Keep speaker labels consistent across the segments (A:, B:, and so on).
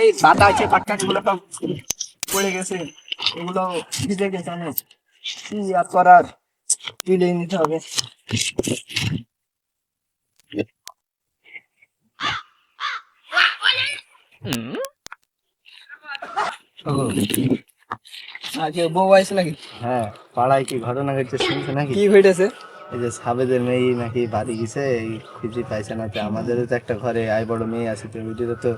A: এই পাতা আছে পাটকা গুলো সব পড়ে গেছে। এগুলো ভিজে গেছে অনেক। কি আর করার? তুলে নিতে হবে। আজকে বউ আছে নাকি?
B: হ্যাঁ পাড়ায় কি ঘটনা ঘটছে শুনছে নাকি?
A: কি হইতেছে
B: এই যে সাবেদের মেয়ে নাকি বাড়ি গেছে এই খুঁজে পাইছে না তো। আমাদেরও তো একটা ঘরে আই বড় মেয়ে আছে তো ওইটিরও তো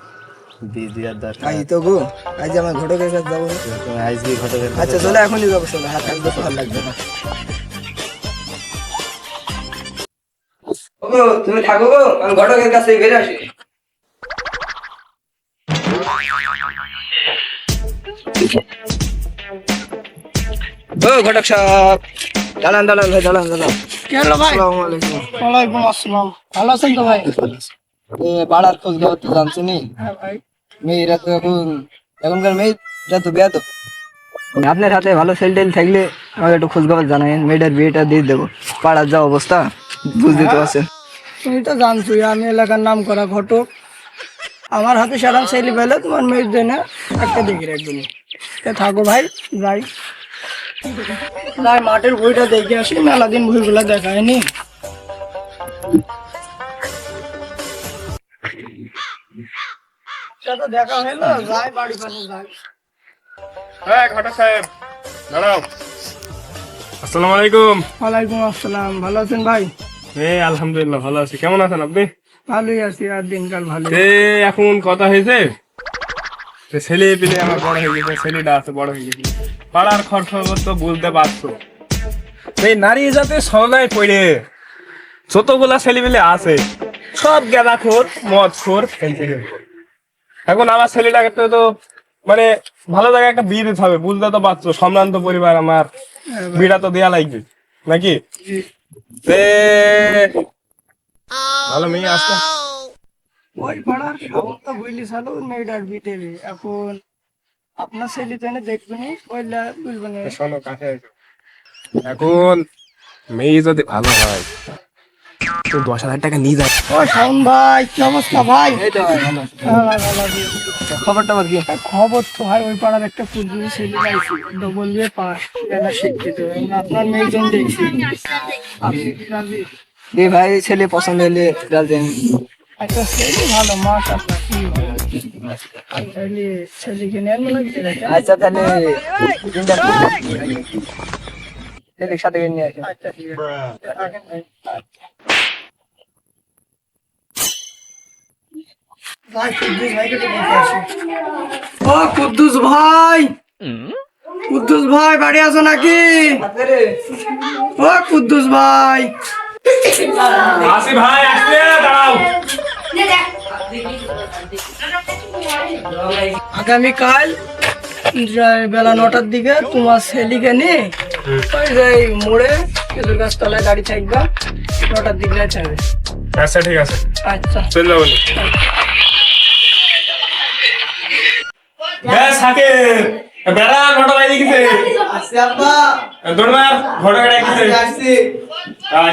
B: বিয়ে দেওয়ার দরকার।
A: আই তো গো আজ আমার ঘটকের কাছে যাব।
B: তুমি আইসবি ঘটকের
A: আচ্ছা চলে এখনই যাব চলো হাত একদম ভালো লাগবে না। তুমি থাকো গো আমি ঘটকের কাছে বের আসি। ও ঘটক সাহেব। দাঁড়ান দাঁড়ান ভাই দাঁড়ান দাঁড়ান।
C: কি হলো ভাই? ওয়ালাইকুম আসসালাম। ভালো আছেন তো ভাই?
A: এ পাড়ার খোঁজ খবর তো জানছো নি?
C: হ্যাঁ
A: মেয়েরা তো এখন এখনকার মেয়েরা তো বিয়া তো আপনার হাতে ভালো সেল টেল থাকলে আমাকে একটু খোঁজ খবর জানাবেন। মেয়েটার বিয়েটা দিয়ে দেবো। পাড়ার যা অবস্থা বুঝতে তো পারছেন।
C: তুমি তো জানছো আমি এলাকার নাম করা ঘটক। আমার হাতে সেরকম ছেলে পেলে তোমার মেয়ের জন্য একটা দেখে রাখবেন থাকো ভাই যাই। যাই মাঠের বইটা দেখে আসি মেলা দিন বইগুলো দেখা হয়নি দেখা হলো যাই বাড়ি পাশে যাই।
D: হ্যাঁ ঘটক সাহেব দাঁড়াও। আসসালামু আলাইকুম।
C: ওয়ালাইকুম আসসালাম ভালো আছেন ভাই?
D: আলহামদুলিল্লাহ ভালো আছি। কেমন আছেন আপনি?
C: ভালোই আছি আর দিনকাল ভালো।
D: এ এখন কথা হয়েছে? ছেলে পেলে আমার বড় হয়ে গেছে ছেলেটা আছে বড় হয়ে গেছে। পাড়ার খরচ তো বুঝতে পারছ এই নারী জাতে সবাই পড়ে। যতগুলা ছেলে পেলে আছে সব গেদা খোর মদ খোর এখন আমার ছেলেটাকে তো মানে ভালো জায়গায় একটা বিয়ে দিতে হবে বুঝতে তো পারছ সম্ভ্রান্ত পরিবার আমার। বিড়া তো দেয়া লাগবে নাকি? ভালো মেয়ে আসছে
C: ওই পাড়ার খবর তো বুঝলি সালো মেয়েটার ভিতরে এখন আপনার ছেলে তেনে দেখবেন ওইলা বুঝবেন
D: শোনো কাছে এখন মেয়ে যদি ভালো হয় তো দশ হাজার টাকা নিয়ে যায়
C: ও শাওন ভাই কি অবস্থা ভাই?
A: এই তো ভালো আছি।
C: ভাই, ভালো আছি।
A: খবর টবর কি?
C: তা খবর তো ভাই ওই পাড়ার একটা ফুটবল ছেলে গাইছে ডবল বিয়ে পাস এলা শিক্ষিত। আপনার মেয়েজন দেখছি?
A: যে ভাই ছেলে পছন্দ হলে রাজেন
C: একটা ছেলে ভালো মাস আপনার কি
A: আচ্ছা তাহলে সাথে নিয়ে
C: আচ্ছা আসি ও কুদ্দুস ভাই। কুদ্দুস ভাই বাড়ি আছো নাকি? ও কুদ্দুস ভাই।
D: আসি ভাই আসলে দাঁড়াও।
C: আগামীকাল বেলা নটার দিকে তোমার ছেলেকে নিয়ে ওই যে মোড়ে খেজুর গাছ তলায় গাড়ি থাকবে নটার দিকে যাবে
D: আচ্ছা ঠিক আছে।
C: আচ্ছা।
D: চলে যাব। গেছে দৌড় মার ঘটো গেছে তাড়ে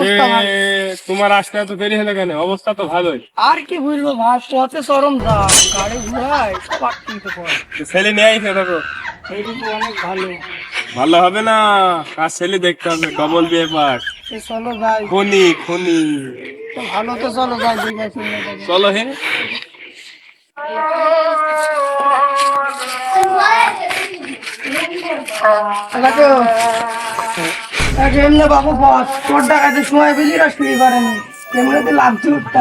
C: অবস্থা ভাই?
D: তোমার আসতে এত দেরি হলো কেন? অবস্থা তো ভালোই।
C: আর কি বুঝব ভাই পথে চরম দাম গাড়ি ঘোড়ায় সব আটকিতে পড়ে
D: ছেলে নিয়ে আইছে দেখো।
C: তো অনেক ভালো।
D: ভালো হবে না? কার ছেলে দেখতে হবে ডবল বিয়ে পাস।
C: চলো যাই।
D: খনি খনি।
C: ভালো তো চলো যাব।
D: চলো হে।
C: দেখো দেখো এমনি বাবু বস, তোর টাকাতে সময় পেলি আর শুয়ে পারেনি এমনিতে লাগছে উঠতে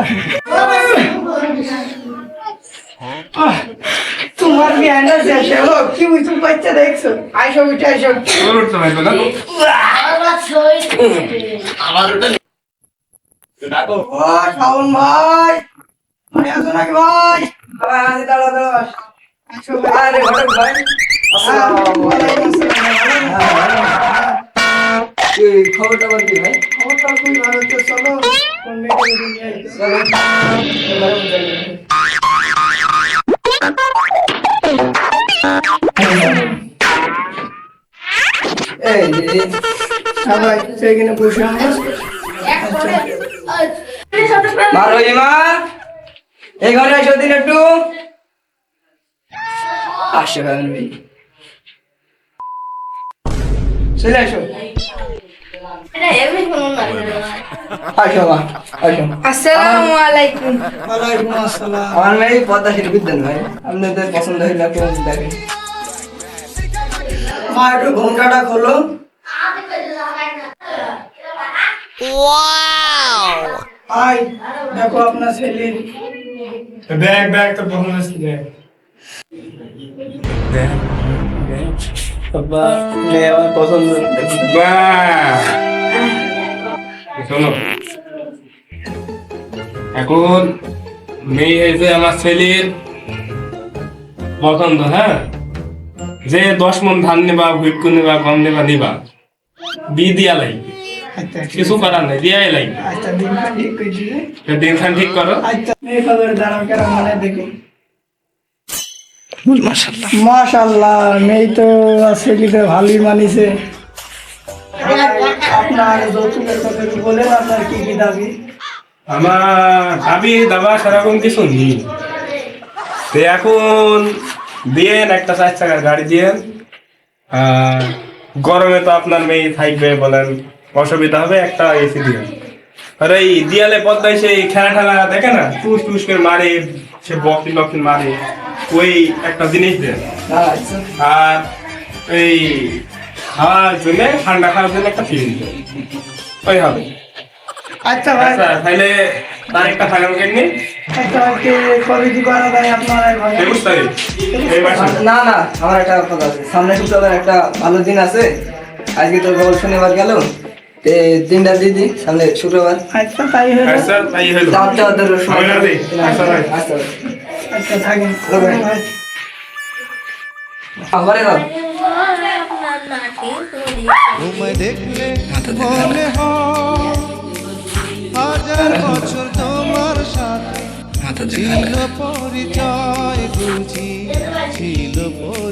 C: তোমার জ্ঞান আছে সেও কি বুঝতে পারছে দেখছ? আইসো
D: না
C: ভাই। ভাই?
A: খবর টবর কি ভাই।
C: খবরটা খুবই ভালো তো চলো। কোন মেয়েটা নিয়ে আইছো
A: এই দিদি
C: ভাই বসে আমরা
A: মার মা এই ঘরে এসো দিন একটু। আসো চলে আসো।
E: আসসালামু আলাইকুম
C: ওয়ালাইকুম আসসালাম
A: আমার মেয়ে পদ্মা সেতু বিদ্যান ভাই। আপনাদের পছন্দ হইলে আপনি দেখেন।
C: মা একটু ঘোমটাটা খোলো। হাই। দেখো আপনার ছেলে।
D: দেখ দেখ তোর পছন্দ হচ্ছে দেখ দেখ
B: বাবা মেয়ে আমার পছন্দ।
D: বাহ! শোনো এখন মেয়ে হয়েছে আমার ছেলের পছন্দ হ্যাঁ? যে দশ মন ধান নেবা ভুটকু নেবা গম নেবা নিবা। বি দিয়া লাগবে। কিছু করার নাই দিয়াই লাগবে।
C: আচ্ছা
D: তো দিন খান ঠিক করো।
C: আচ্ছা মাশাল্লাহ। মেয়ে তো ছেলেতে ভালোই মানিছে।
D: আমার সেরকম কিছু নেই। এখন দিয়েন একটা চার চাকার গাড়ি দিয়েন। আর গরমে তো আপনার মেয়ে থাকবে বলেন, অসুবিধা হবে, একটা এসি দিয়েন। আর এই দিয়ালে পদ্মায় সেই খেলা ঠেলা দেখে না, টুস টুস করে মারে, সে বকিন বকিন মারে, ওই একটা জিনিস দেন। আর এই খাওয়ার জন্য ঠান্ডা খাওয়ার জন্য একটা ফিল্ম দেন ওই হবে।
C: আচ্ছা ভাই।
D: আচ্ছা তাহলে তারিখটা ফাইনাল করে নিন।
C: আচ্ছা আজকে কবে কি করা যায় আপনার
D: একুশ তারিখ।
A: না না আমার একটা কথা আছে। সামনে শুক্রবার একটা ভালো দিন আছে। আজকে তো কেবল শনিবার গেল। তে দিনটা দিদি সামনে শুক্রবার।
C: আচ্ছা তাই হলো।
D: আচ্ছা তাই। আচ্ছা ভাই।
A: আচ্ছা
C: আচ্ছা থাকেন।
F: তোমায় দেখলে মনে হাজার বছর তোমার সাথে ছিল পরিচয় বুঝি ছিল পরি